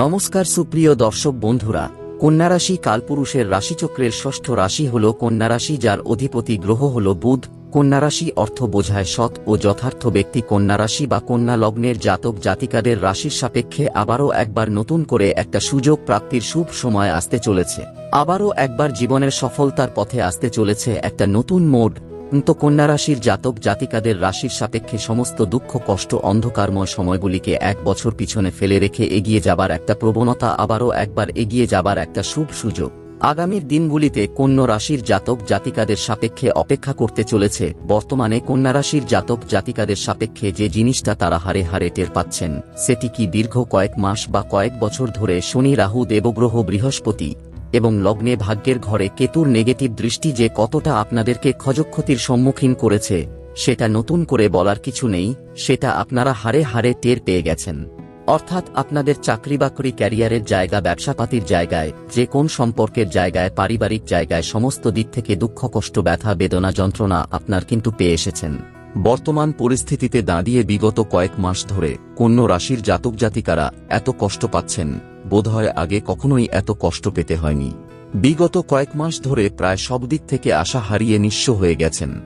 নমস্কার সুপ্রিয় দর্শক বন্ধুরা কন্যা রাশি কালপুরুষের রাশিচক্রের ষষ্ঠ রাশি হল কন্যা রাশি যার অধিপতি গ্রহ হল বুধ। কন্যা রাশি অর্থ বোঝায় সৎ ও যথার্থ ব্যক্তি। কন্যা রাশি বা কন্যা লগ্নের জাতক জাতিকাদের রাশির সাপেক্ষে আবারও একবার নতুন করে একটা সুযোগ প্রাপ্তির শুভ সময় আসতে চলেছে। আবারও একবার জীবনের সফলতার পথে আসতে চলেছে একটা নতুন মোড। কিন্তু কন্যা রাশির জাতক জাতিকাদের রাশির সাপেক্ষে সমস্ত দুঃখ, কষ্ট, অন্ধকারময় সময়গুলিকে এক বছর পিছনে ফেলে রেখে এগিয়ে যাবার একটা প্রবণতা আবারও একবার এগিয়ে যাবার একটা শুভ সুযোগ। আগামীর দিনগুলিতে কন্যা রাশির জাতক জাতিকাদের সাপেক্ষে অপেক্ষা করতে চলেছে। বর্তমানে কন্যা রাশির জাতক জাতিকাদের সাপেক্ষে যে জিনিসটা তারা হারে হারে টের পাচ্ছেন, সেটি কি দীর্ঘ কয়েক মাস বা কয়েক বছর ধরে শনি, রাহু, দেবগ্রহ, বৃহস্পতি? এবং লগ্নে ভাগ্যের ঘরে কেতুর নেগেটিভ দৃষ্টি যে কতটা আপনাদেরকে ক্ষয়ক্ষতির সম্মুখীন করেছে, সেটা নতুন করে বলার কিছু নেই, সেটা আপনারা হারে হারে টের পেয়ে গেছেন। অর্থাৎ আপনাদের চাকরি বাকরি ক্যারিয়ারের জায়গা, ব্যবসাপাতির জায়গায়, যে কোন সম্পর্কের জায়গায়, পারিবারিক জায়গায়, সমস্ত দিক থেকে দুঃখ, কষ্ট, ব্যথা, বেদনা, যন্ত্রণা আপনার কিন্তু পেয়ে এসেছেন। বর্তমান পরিস্থিতিতে দাঁড়িয়ে বিগত কয়েক মাস ধরে কন্য রাশির জাতক জাতিকারা এত কষ্ট পাচ্ছেন। বোধহয় আগে কখনোই এত কষ্ট পেতে হয়নি। বিগত কয়েক মাস ধরে প্রায় সব দিক থেকে আশা হারিয়ে নিঃস্ব হয়ে গেছেন।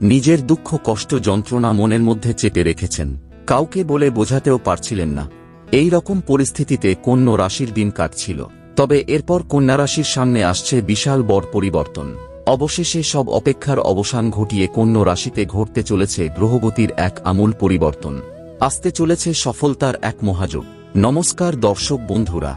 নিজের দুঃখ কষ্ট যন্ত্রণা মনের মধ্যে চেপে রেখেছেন। কাউকে বলে বোঝাতেও পারছিলেন না। এই রকম পরিস্থিতিতে কন্য রাশির দিন কাটছিল। তবে এরপর কন্যা রাশির সামনে আসছে বিশাল বড় পরিবর্তন। অবশেষে সব অপেক্ষার অবসান ঘটিয়ে কন্য রাশিতে ঘটতে চলেছে গ্রহগতির এক আমূল পরিবর্তন। আসতে চলেছে সফলতার এক মহাযোগ। নমস্কার দর্শক বন্ধুরা,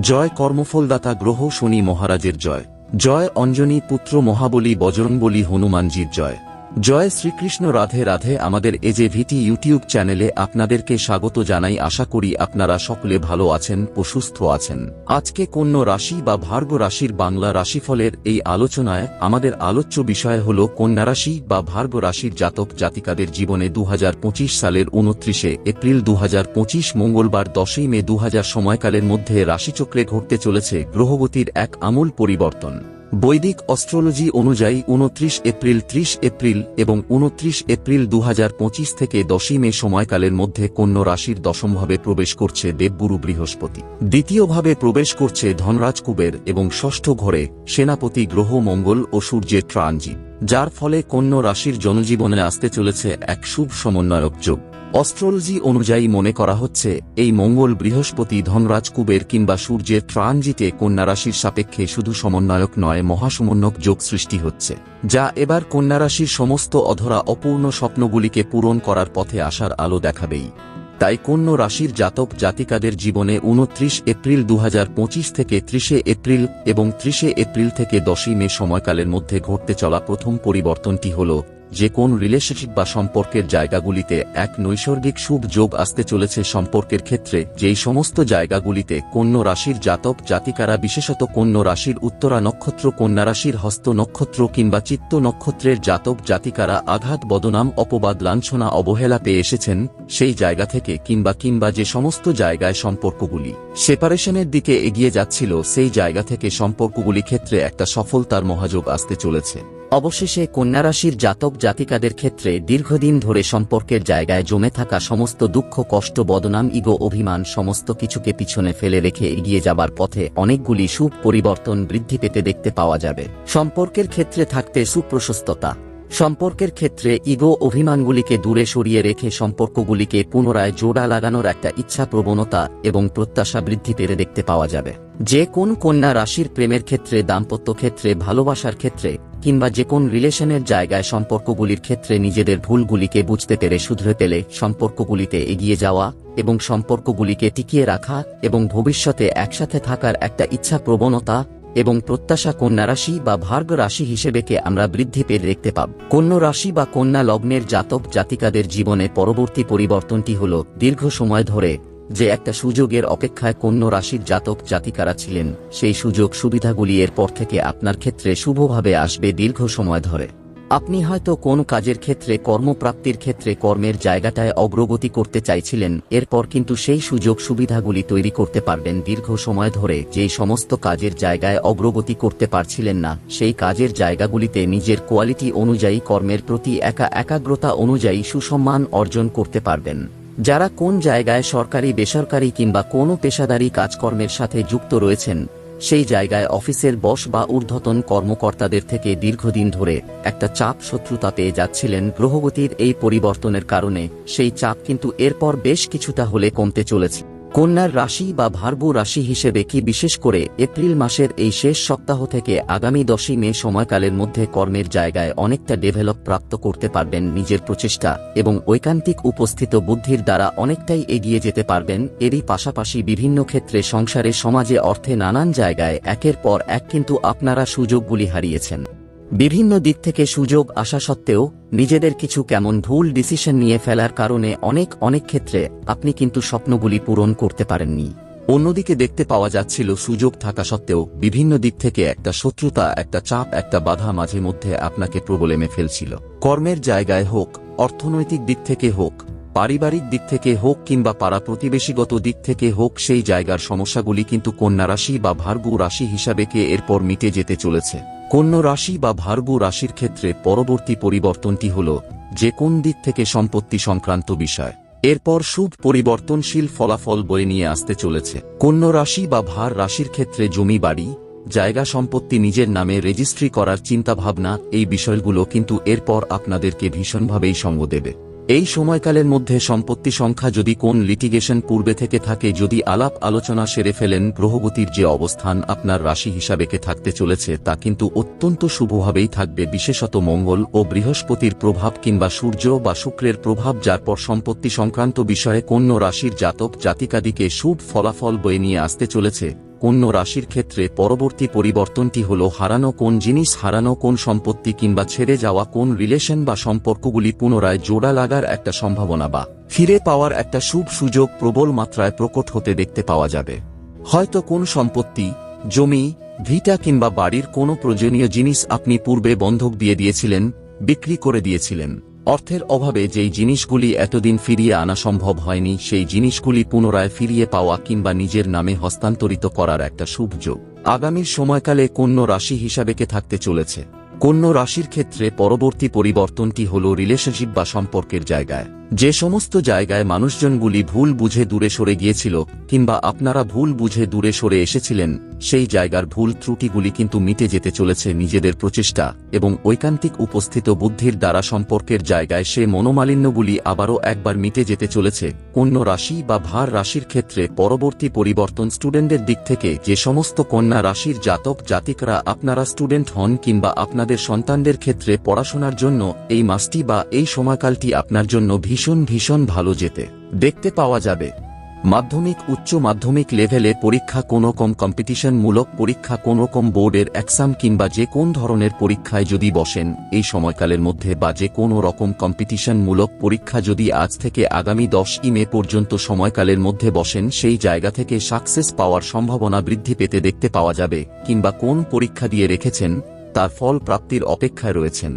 জয় কর্মফলদাতা গ্রহ শনি মহারাজের জয় জয় অঞ্জনী পুত্র মহাবলী বজরংবলী হনুমানজির জয়। জয় শ্রীকৃষ্ণ, রাধে রাধে। আমাদের এজে ভিটি ইউটিউব চ্যানেলে আপনাদেরকে স্বাগত জানাই। আশা করি আপনারা সকলে ভালো আছেন ও সুস্থ আছেন। আজকে কন্য রাশি বা ভার্গ রাশির বাংলা রাশিফলের এই আলোচনায় আমাদের আলোচ্য বিষয় হল কন্যা রাশি বা ভার্গ রাশির জাতক জাতিকাদের জীবনে দু হাজার পঁচিশ সালের উনত্রিশে এপ্রিল দু হাজার পঁচিশ মঙ্গলবার দশই মে দু হাজার সময়কালের মধ্যে রাশিচক্রে ঘটতে চলেছে গ্রহগতির এক আমূল পরিবর্তন। বৈদিক অস্ট্রোলজি অনুযায়ী উনত্রিশ এপ্রিল ত্রিশ এপ্রিল এবং উনত্রিশ এপ্রিল দু হাজার পঁচিশ থেকে দশই মে সময়কালের মধ্যে কন্য রাশির দশমভাবে প্রবেশ করছে দেবগুরু বৃহস্পতি। দ্বিতীয়ভাবে প্রবেশ করছে ধনরাজ কুবের এবং ষষ্ঠ ঘরে সেনাপতি গ্রহ মঙ্গল ও সূর্যের ট্রানজিট যার ফলে কন্য রাশির জনজীবনে আসতে চলেছে এক শুভ সমন্বয়ক যোগ। অস্ট্রোলজি অনুযায়ী মনে করা হচ্ছে, এই মঙ্গল বৃহস্পতি ধনরাজ কুবের কিংবা সূর্যের ট্রানজিটে কন্যা রাশির সাপেক্ষে শুধু সমন্বয়ক নয় মহাসমন্বয়ক যোগ সৃষ্টি হচ্ছে, যা এবার কন্যা রাশির সমস্ত অধরা অপূর্ণ স্বপ্নগুলিকে পূরণ করার পথে আসার আলো দেখাবেই। তাই কন্য রাশির জাতক জাতিকাদের জীবনে উনত্রিশ এপ্রিল দু হাজার পঁচিশ থেকে ত্রিশে এপ্রিল এবং ত্রিশে এপ্রিল থেকে দশই মে সময়কালের মধ্যে ঘটতে চলা প্রথম পরিবর্তনটি হল যে কোন রিলেশনশিপ বা সম্পর্কের জায়গাগুলিতে এক নৈসর্গিক শুভ যোগ আসতে চলেছে সম্পর্কের ক্ষেত্রে, যেই সমস্ত জায়গাগুলিতে কন্য রাশির জাতক জাতিকারা, বিশেষত কন্য রাশির উত্তরা নক্ষত্র, কন্যা রাশির হস্ত নক্ষত্র কিংবা চিত্ত নক্ষত্রের জাতক জাতিকারা আঘাত, বদনাম, অপবাদ, লাঞ্ছনা, অবহেলা পেয়ে এসেছেন, সেই জায়গা থেকে কিংবা কিংবা যে সমস্ত জায়গায় সম্পর্কগুলি সেপারেশনের দিকে এগিয়ে যাচ্ছিল, সেই জায়গা থেকে সম্পর্কগুলি ক্ষেত্রে একটা সফলতার মহাযোগ আসতে চলেছে। অবশেষে কন্যারাশির জাতক জাতিকাদের ক্ষেত্রে দীর্ঘদিন ধরে সম্পর্কের জায়গায় জমে থাকা সমস্ত দুঃখ, কষ্ট, বদনাম, ইগো, অভিমান সমস্ত কিছুকে পিছনে ফেলে রেখে এগিয়ে যাবার পথে অনেকগুলি সুপরিবর্তন বৃদ্ধি পেতে দেখতে পাওয়া যাবে। সম্পর্কের ক্ষেত্রে থাকতে সুপ্রশস্ততা সম্পর্কের ক্ষেত্রে ইগো অভিমানগুলিকে দূরে সরিয়ে রেখে সম্পর্কগুলিকে পুনরায় জোড়া লাগানোর একটা ইচ্ছা প্রবণতা এবং প্রত্যাশা বৃদ্ধি পেতে দেখতে পাওয়া যাবে। যে কোন কন্যা রাশির প্রেমের ক্ষেত্রে, দাম্পত্য ক্ষেত্রে, ভালোবাসার ক্ষেত্রে, কিংবা যে কোন রিলেশনের জায়গায় সম্পর্কগুলির ক্ষেত্রে নিজেদের ভুলগুলিকে বুঝতে পেরে শুধরে পেলে সম্পর্কগুলিতে এগিয়ে যাওয়া এবং সম্পর্কগুলিকে টিকিয়ে রাখা এবং ভবিষ্যতে একসাথে থাকার একটা ইচ্ছা প্রবণতা এবং প্রত্যাশা কন্যা রাশি বা ভার্গ রাশি হিসেবেকে আমরা বৃদ্ধি পেয়ে দেখতে পাব। কন্যা রাশি বা কন্যা লগ্নের জাতক জাতিকাদের জীবনে পরবর্তী পরিবর্তনটি হল দীর্ঘ সময় ধরে যে একটা সুযোগের অপেক্ষায় কন্য রাশির জাতক জাতিকারা ছিলেন। সেই সুযোগ সুবিধাগুলি এরপর থেকে আপনার ক্ষেত্রে শুভভাবে আসবে দীর্ঘ সময় ধরে। আপনি হয়তো কোন কাজের ক্ষেত্রে, কর্মপ্রাপ্তির ক্ষেত্রে কর্মের জায়গাটায় অগ্রগতি করতে চাইছিলেন, এরপর কিন্তু সেই সুযোগ সুবিধাগুলি তৈরি করতে পারবেন দীর্ঘ সময় ধরে যেই সমস্ত কাজের জায়গায় অগ্রগতি করতে পারছিলেন না, সেই কাজের জায়গাগুলিতে নিজের কোয়ালিটি অনুযায়ী কর্মের প্রতি একা একাগ্রতা অনুযায়ী সুসম্মান অর্জন করতে পারবেন। যারা কোন জায়গায় সরকারি, বেসরকারি কিংবা কোনো পেশাদারি কাজকর্মের সাথে যুক্ত রয়েছেন সেই জায়গায় অফিসের বস বা ঊর্ধ্বতন কর্মকর্তাদের থেকে দীর্ঘদিন ধরে একটা চাপ শত্রুতা পেয়ে যাচ্ছিলেন গ্রহগতির এই পরিবর্তনের কারণে। সেই চাপ কিন্তু এরপর বেশ কিছুটা হলে কমতে চলেছে। কন্যার রাশি বা ভার্বু রাশি হিসেবে কি বিশেষ করে এপ্রিল মাসের এই শেষ সপ্তাহ থেকে আগামী দশই মে সময়কালের মধ্যে কর্মের জায়গায় অনেকটা ডেভেলপ প্রাপ্ত করতে পারবেন নিজের প্রচেষ্টা এবং ঐকান্তিক উপস্থিত বুদ্ধির দ্বারা অনেকটাই এগিয়ে যেতে পারবেন। এরই পাশাপাশি বিভিন্ন ক্ষেত্রে সংসারে, সমাজে, অর্থে নানান জায়গায় একের পর এক কিন্তু আপনারা সুযোগগুলি হারিয়েছেন। বিভিন্ন দিক থেকে সুযোগ আসা সত্ত্বেও, নিজেদের কিছু কেমন ভুল ডিসিশন নিয়ে ফেলার কারণে অনেক অনেক ক্ষেত্রে আপনি কিন্তু স্বপ্নগুলি পূরণ করতে পারেননি। অন্যদিকে দেখতে পাওয়া যাচ্ছিল সুযোগ থাকা সত্ত্বেও, বিভিন্ন দিক থেকে একটা শত্রুতা, একটা চাপ, একটা বাধা মাঝে মধ্যে আপনাকে প্রবলেমে ফেলছিল। কর্মের জায়গায় হোক, অর্থনৈতিক দিক থেকে হোক, পারিবারিক দিক থেকে হোক কিংবা পাড়া প্রতিবেশীগত দিক থেকে হোক, সেই জায়গার সমস্যাগুলি কিন্তু কন্যা রাশি বা ভার্গু রাশি হিসাবে কে এরপর মিটে যেতে চলেছে। কন্যা রাশি বা ভার্গু রাশির ক্ষেত্রে পরবর্তী পরিবর্তনটি হল যে কোন দিক থেকে সম্পত্তি সংক্রান্ত বিষয়। এরপর শুভ পরিবর্তনশীল ফলাফল বয়ে নিয়ে আসতে চলেছে। কন্যা রাশি বা ভার রাশির ক্ষেত্রে জমি বাড়ি, জায়গা সম্পত্তি নিজের নামে রেজিস্ট্রি করার চিন্তাভাবনা এই বিষয়গুলো কিন্তু এরপর আপনাদেরকে ভীষণভাবেই সঙ্গ দেবে। এই সময়কালের মধ্যে সম্পত্তি সংখ্যা যদি কোন লিটিগেশন পূর্বে থেকে থাকে, যদি আলাপ আলোচনা সেরে ফেলেন গ্রহগতির যে অবস্থান আপনার রাশি হিসাবেকে থাকতে চলেছে, তা কিন্তু অত্যন্ত শুভভাবেই থাকবে, বিশেষত মঙ্গল ও বৃহস্পতির প্রভাব কিংবা সূর্য বা শুক্রের প্রভাব, যার পর সম্পত্তি সংক্রান্ত বিষয়ে কন্য রাশির জাতক জাতিকাদিকে শুভ ফলাফল বয়ে নিয়ে আসতে চলেছে। কন্য রাশির ক্ষেত্রে পরবর্তী পরিবর্তনটি হল হারানো কোন জিনিস, হারানো কোন সম্পত্তি কিংবা ছেড়ে যাওয়া কোন রিলেশন বা সম্পর্কগুলি পুনরায় জোড়া লাগার একটা সম্ভাবনা বা ফিরে পাওয়ার একটা শুভ সুযোগ প্রবল মাত্রায় প্রকট হতে দেখতে পাওয়া যাবে। হয়তো কোন সম্পত্তি, জমি, ভিটা কিংবা বাড়ির কোনো প্রয়োজনীয় জিনিস আপনি পূর্বে বন্ধক দিয়ে দিয়েছিলেন, বিক্রি করে দিয়েছিলেন। অর্থের অভাবে যেই জিনিসগুলি এতদিন ফিরিয়ে আনা সম্ভব হয়নি, সেই জিনিসগুলি পুনরায় ফিরিয়ে পাওয়া কিংবা নিজের নামে হস্তান্তরিত করার একটা শুভ যোগ আগামীর সময়কালে কন্য রাশি হিসাবেকে থাকতে চলেছে? কন্য রাশির ক্ষেত্রে পরবর্তী পরিবর্তনটি হল রিলেশনশিপ বা সম্পর্কের জায়গায়। যে সমস্ত জায়গায় মানুষজনগুলি ভুল বুঝে দূরে সরে গিয়েছিল কিংবা আপনারা ভুল বুঝে দূরে সরে এসেছিলেন সেই জায়গার ভুল ত্রুটিগুলি কিন্তু মিটে যেতে চলেছে নিজেদের প্রচেষ্টা এবং ঐকান্তিক উপস্থিত বুদ্ধির দ্বারা সম্পর্কের জায়গায় সে মনোমালিন্যগুলি আবারও একবার মিটে যেতে চলেছে। কন্য রাশি বা ভার রাশির ক্ষেত্রে পরবর্তী পরিবর্তন স্টুডেন্টদের দিক থেকে যে সমস্ত কন্যা রাশির জাতক জাতিকরা আপনারা স্টুডেন্ট হন কিংবা আপনাদের সন্তানদের ক্ষেত্রে পড়াশোনার জন্য এই মাসটি বা এই সময়কালটি আপনার জন্য ভীষণ ভীষণ ভালো যেতে। দেখতে পাওয়া যাবে। মাধ্যমিক, উচ্চ মাধ্যমিক লেভেলে পরীক্ষা কোনো কম কম্পিটিশনমূলক পরীক্ষা, কোনো কম বোর্ডের এক্সাম কিংবা যে কোন ধরনের পরীক্ষায় যদি বসেন, এই সময়কালের মধ্যে বা যে কোনো রকম কম্পিটিশনমূলক পরীক্ষা যদি আজ থেকে আগামী দশ ই মে পর্যন্ত সময়কালের মধ্যে বসেন, সেই জায়গা থেকে সাকসেস পাওয়ার সম্ভাবনা বৃদ্ধি পেতে দেখতে পাওয়া যাবে, কিংবা কোন পরীক্ষা দিয়ে রেখেছেন, তার ফল প্রাপ্তির অপেক্ষায় রয়েছেন।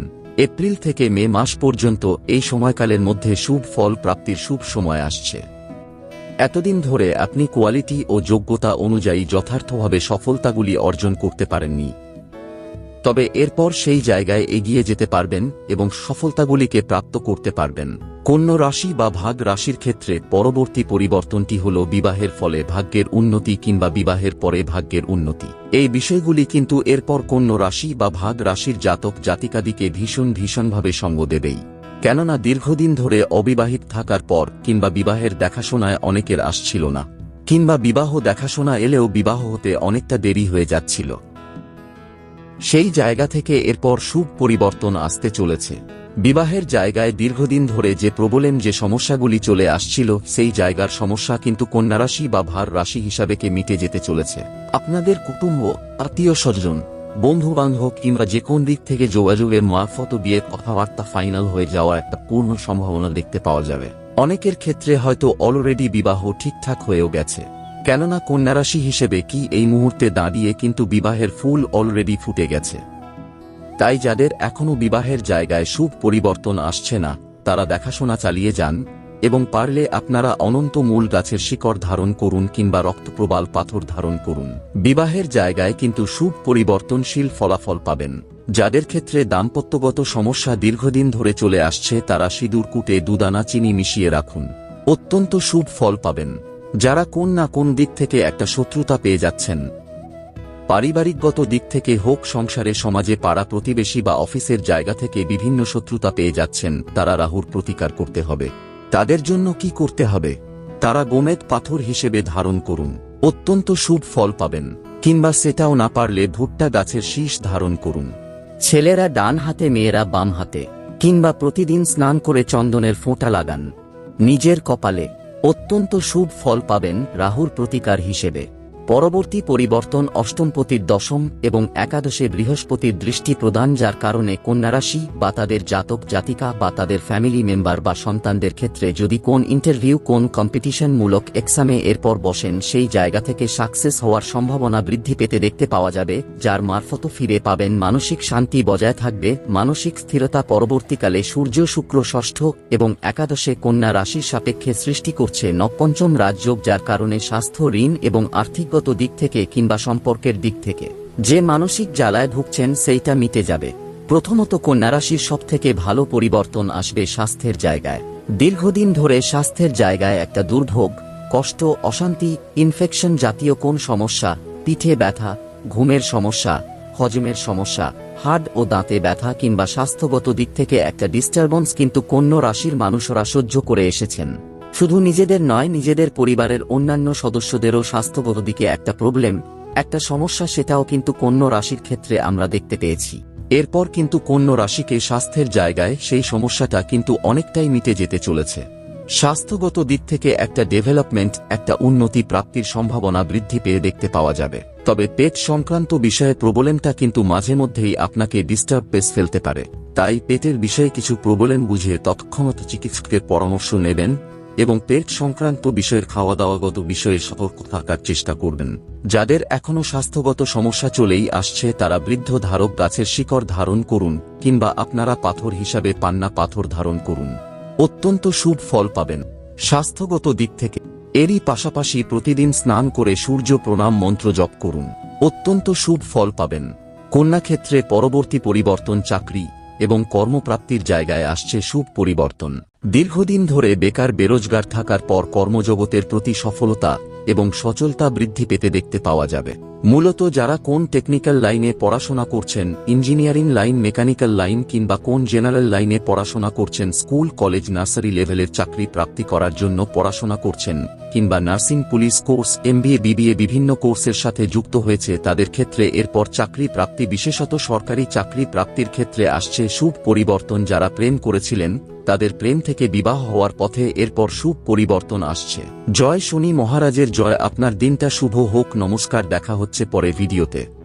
এপ্রিল থেকে মে মাস পর্যন্ত এই সময়কালের মধ্যে শুভ ফল প্রাপ্তির শুভ সময় আসছে। এতদিন ধরে আপনি কোয়ালিটি ও যোগ্যতা অনুযায়ী যথার্থভাবে সফলতাগুলি অর্জন করতে পারেননি। তবে এরপর সেই জায়গায় এগিয়ে যেতে পারবেন এবং সফলতাগুলিকে প্রাপ্ত করতে পারবেন। কন্য রাশি বা ভাগ রাশির ক্ষেত্রে পরবর্তী পরিবর্তনটি হল বিবাহের ফলে ভাগ্যের উন্নতি কিংবা বিবাহের পরে ভাগ্যের উন্নতি। এই বিষয়গুলি কিন্তু এরপর কন্য রাশি বা ভাগ রাশির জাতক জাতিকাদিকে ভীষণ ভীষণভাবে সঙ্গ দেবেই। কেননা দীর্ঘদিন ধরে অবিবাহিত থাকার পর কিংবা বিবাহের দেখাশোনায় অনেকের আসছিল না, কিংবা বিবাহ দেখাশোনা এলেও বিবাহ হতে অনেকটা দেরি হয়ে যাচ্ছিল। সেই জায়গা থেকে এরপর শুভ পরিবর্তন আসতে চলেছে। বিবাহের জায়গায় দীর্ঘদিন ধরে যে প্রবলেম, যে সমস্যাগুলি চলে আসছিল, সেই জায়গার সমস্যা কিন্তু কন্যা রাশি বা ভার রাশি হিসাবেকে মিটে যেতে চলেছে। আপনাদের কুটুম্ব, আত্মীয় স্বজন বন্ধু বান্ধব কিংবা যে কোন দিক থেকে যোগাযোগের মারফত বিয়ের কথাবার্তা ফাইনাল হয়ে যাওয়ার একটা পূর্ণ সম্ভাবনা দেখতে পাওয়া যাবে। অনেকের ক্ষেত্রে হয়তো অলরেডি বিবাহ ঠিকঠাক হয়েও গেছে। কেননা কন্যারাশি হিসেবে কি এই মুহূর্তে দাঁড়িয়ে কিন্তু বিবাহের ফুল অলরেডি ফুটে গেছে। তাই যাদের এখনও বিবাহের জায়গায় শুভ পরিবর্তন আসছে না, তারা দেখাশোনা চালিয়ে যান এবং পারলে আপনারা অনন্ত মূল গাছের শিকড় ধারণ করুন কিংবা রক্তপ্রবাল পাথর ধারণ করুন। বিবাহের জায়গায় কিন্তু শুভ পরিবর্তনশীল ফলাফল পাবেন। যাদের ক্ষেত্রে দাম্পত্যগত সমস্যা দীর্ঘদিন ধরে চলে আসছে, তারা সিঁদুর, কুটে, দুদানা, চিনি মিশিয়ে রাখুন। অত্যন্ত শুভ ফল পাবেন। যারা কোন না কোন দিক থেকে একটা শত্রুতা পেয়ে যাচ্ছেন, পারিবারিকগত দিক থেকে হোক, সংসারে, সমাজে, পাড়া, প্রতিবেশী বা অফিসের জায়গা থেকে বিভিন্ন শত্রুতা পেয়ে যাচ্ছেন, তারা রাহুর প্রতিকার করতে হবে। তাদের জন্য কি করতে হবে? তারা গোমেদ পাথর হিসেবে ধারণ করুন, অত্যন্ত শুভ ফল পাবেন, কিংবা সেটাও না পারলে ভুট্টা গাছের শীষ ধারণ করুন। ছেলেরা ডান হাতে, মেয়েরা বাম হাতে, কিংবা প্রতিদিন স্নান করে চন্দনের ফোঁটা লাগান। নিজের কপালে অত্যন্ত শুভ ফল পাবেন রাহুর প্রতিকার হিসেবে। পরবর্তী পরিবর্তন অষ্টমপতির দশম এবং একাদশে বৃহস্পতির দৃষ্টি প্রদান, যার কারণে কন্যারাশি বা তাদের জাতক, জাতিকা বা তাদের ফ্যামিলি মেম্বার বা সন্তানদের ক্ষেত্রে যদি কোন ইন্টারভিউ, কোন কম্পিটিশনমূলক এক্সামে এরপর বসেন, সেই জায়গা থেকে সাকসেস হওয়ার সম্ভাবনা বৃদ্ধি পেতে দেখতে পাওয়া যাবে, যার মারফত ফিরে পাবেন মানসিক শান্তি বজায় থাকবে, মানসিক স্থিরতা পরবর্তীকালে সূর্য, শুক্র, ষষ্ঠ এবং একাদশে কন্যা রাশির সাপেক্ষে সৃষ্টি করছে নবপঞ্চম রাজযোগ, যার কারণে স্বাস্থ্য, ঋণ এবং আর্থিকগত দিক থেকে কিংবা সম্পর্কের দিক থেকে। যে মানসিক জ্বালায় ভুগছেন সেইটা মিটে যাবে। প্রথমত কন্যা রাশির সব থেকে ভালো পরিবর্তন আসবে স্বাস্থ্যের জায়গায়। দীর্ঘদিন ধরে স্বাস্থ্যের জায়গায় একটা দুর্ভোগ, কষ্ট, অশান্তি ইনফেকশন জাতীয় কোন সমস্যা, পিঠে ব্যথা, ঘুমের সমস্যা, হজমের সমস্যা, হাড় ও দাঁতে ব্যথা কিংবা স্বাস্থ্যগত দিক থেকে একটা ডিস্টারবেন্স কিন্তু কন্য রাশির মানুষরা সহ্য করে এসেছেন। শুধু নিজেদের নয়, নিজেদের পরিবারের অন্যান্য সদস্যদেরও স্বাস্থ্যগত দিকে একটা প্রবলেম একটা সমস্যা সেটাও কিন্তু কন্য রাশির ক্ষেত্রে আমরা দেখতে পেয়েছি। এরপর কিন্তু কন্যা রাশিকে স্বাস্থ্যের জায়গায় সেই সমস্যাটা কিন্তু অনেকটাই মিটে যেতে চলেছে। স্বাস্থ্যগত দিক থেকে একটা ডেভেলপমেন্ট একটা উন্নতি প্রাপ্তির সম্ভাবনা বৃদ্ধি পেয়ে দেখতে পাওয়া যাবে। তবে পেট সংক্রান্ত বিষয়ে প্রবলেমটা কিন্তু মাঝে মধ্যেই আপনাকে ডিস্টার্ব পেস ফেলতে পারে। তাই পেটের বিষয়ে কিছু প্রবলেম বুঝে তৎক্ষণাৎ চিকিৎসকের পরামর্শ নেবেন এবং পেট সংক্রান্ত বিষয়ের খাওয়া দাওয়াগত বিষয়ে সতর্ক থাকার চেষ্টা করবেন। যাদের এখনও স্বাস্থ্যগত সমস্যা চলেই আসছে, তারা বৃদ্ধ ধারক গাছের শিকড় ধারণ করুন, কিংবা আপনারা পাথর হিসাবে পান্না পাথর ধারণ করুন। অত্যন্ত শুভ ফল পাবেন। স্বাস্থ্যগত দিক থেকে এরই পাশাপাশি প্রতিদিন স্নান করে সূর্য প্রণাম মন্ত্র জপ করুন। অত্যন্ত শুভ ফল পাবেন। কন্যাক্ষেত্রে পরবর্তী পরিবর্তন চাকরি। এবং কর্মপ্রাপ্তির জায়গায় আসছে শুভ পরিবর্তন। দীর্ঘদিন ধরে বেকার বেরোজগার থাকার পর কর্মজগতের প্রতি সফলতা এবং সচলতা বৃদ্ধি পেতে দেখতে পাওয়া যাবে। মূলত যারা কোন টেকনিক্যাল লাইনে পড়াশোনা করছেন, ইঞ্জিনিয়ারিং লাইন, মেকানিক্যাল লাইন কিংবা কোন জেনারেল লাইনে পড়াশোনা করছেন, স্কুল, কলেজ, নার্সারি লেভেলের চাকরি প্রাপ্তি করার জন্য পড়াশোনা করছেন কিংবা nursing police course, MBA, BBA বিভিন্ন কোর্সের সাথে যুক্ত হয়েছে। তাদের ক্ষেত্রে এরপর চাকরি প্রাপ্তি, বিশেষত সরকারি চাকরি প্রাপ্তির ক্ষেত্রে আসছে শুভ পরিবর্তন যারা প্রেম করেছিলেন, তাদের প্রেম থেকে বিবাহ হওয়ার পথে এরপর শুভ পরিবর্তন আসছে। জয় শনি মহারাজের জয়, আপনার দিনটা শুভ হোক, নমস্কার, দেখা হচ্ছে পরে ভিডিওতে।